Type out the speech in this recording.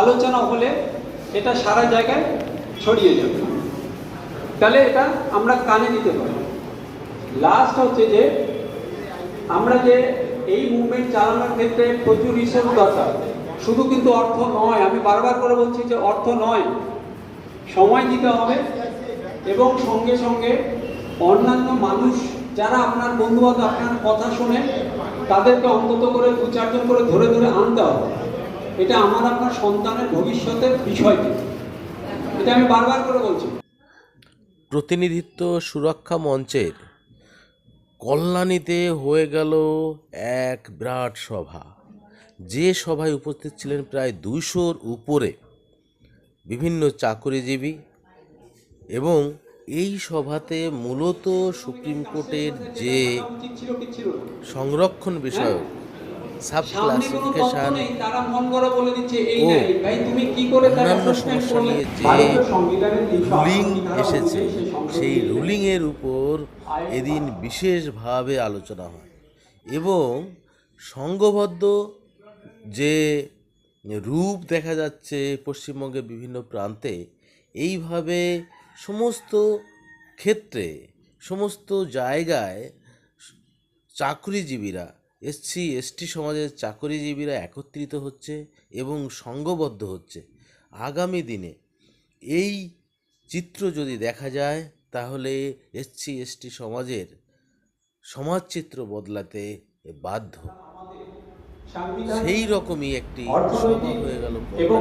আলোচনা হলে এটা সারা জায়গায় ছড়িয়ে যাবে। তাহলে এটা আমরা কানে দিতে পারি। লাস্ট হচ্ছে যে আমরা যে এই মুভমেন্ট চালানোর ক্ষেত্রে প্রচুর রিসোর্স দরকার। শুধু কিন্তু অর্থ নয়, আমি বারবার করে বলছি যে অর্থ নয়, সময় দিতে হবে এবং সঙ্গে সঙ্গে অন্যান্য মানুষ যারা আপনার বন্ধুবান্ধব, আপনার কথা শোনে, তাদেরকে অন্তত করে দু চারজন করে ধরে ধরে আনতে হবে। এটা আমার আপনার সন্তানের ভবিষ্যতের বিষয় এটা আমি বারবার করে বলছি প্রতিনিধিত্ব সুরক্ষা মঞ্চের কল্যাণীতে হয়ে গেল এক বিরাট সভা যে সভায় উপস্থিত ছিলেন প্রায় দুইশোর উপরে বিভিন্ন চাকরিজীবী এবং এই সভাতে মূলত সুপ্রিম কোর্টের যে? সংরক্ষণ বিষয়ক সাব ক্লাসিফিকেশন ও ভাই তুমি কি করে তাকে অন্যান্য সমস্যা নিয়ে যে রুলিং এসেছে সেই রুলিংয়ের উপর এদিন বিশেষভাবে আলোচনা হয় এবং সংঘবদ্ধ যে রূপ দেখা যাচ্ছে পশ্চিমবঙ্গের বিভিন্ন প্রান্তে এইভাবে সমস্ত ক্ষেত্রে সমস্ত জায়গায় চাকরিজীবীরা এসসি এসটি সমাজের চাকরিজীবীরা একত্রিত হচ্ছে এবং সংঘবদ্ধ হচ্ছে। আগামী দিনে এই চিত্র যদি দেখা যায় তাহলে এসসি এসটি সমাজের সমাজচিত্র বদলাতে বাধ্য। সেই রকমই একটি সভা হয়ে গেল এবং